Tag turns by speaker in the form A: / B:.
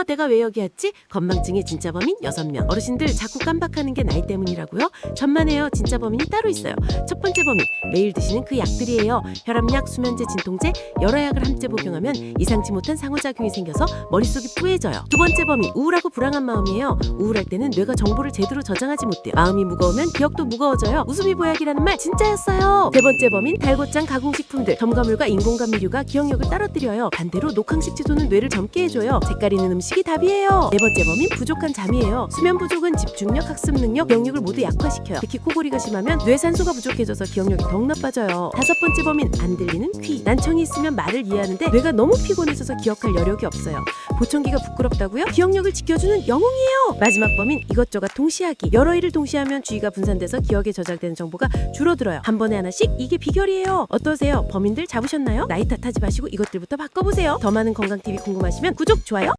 A: 어, 내가 왜 여기 왔지? 건망증의 진짜 범인 6명. 어르신들 자꾸 깜박하는 게 나이 때문이라고요? 전만해요. 진짜 범인이 따로 있어요. 첫 번째 범인, 매일 드시는 그 약들이에요. 혈압약, 수면제, 진통제, 여러 약을 함께 복용하면 이상치 못한 상호작용이 생겨서 머릿속이 뿌해져요. 두 번째 범인, 우울하고 불안한 마음이에요. 우울할 때는 뇌가 정보를 제대로 저장하지 못해요. 마음이 무거우면 기억도 무거워져요. 웃음이 보약이라는 말 진짜였어요. 세 번째 범인, 달고장 가공식품들, 첨가물과 인공감미료가 기억력을 떨어뜨려요. 반대로 녹항식 채소는 뇌를 젊게 해줘요. 색깔 있는 음식 이 답이에요. 네 번째 범인, 부족한 잠이에요. 수면 부족은 집중력, 학습 능력, 기억력을 모두 약화시켜요. 특히 코골이가 심하면 뇌 산소가 부족해져서 기억력이 더욱 나빠져요. 다섯 번째 범인, 안 들리는 귀. 난청이 있으면 말을 이해하는데 뇌가 너무 피곤해져서 기억할 여력이 없어요. 보청기가 부끄럽다고요? 기억력을 지켜주는 영웅이에요. 마지막 범인, 이것저것 동시하기. 여러 일을 동시하면 주의가 분산돼서 기억에 저장되는 정보가 줄어들어요. 한 번에 하나씩 이게 비결이에요. 어떠세요? 범인들 잡으셨나요? 나이 탓하지 마시고 이것들부터 바꿔보세요. 더 많은 건강 TV 궁금하시면 구독, 좋아요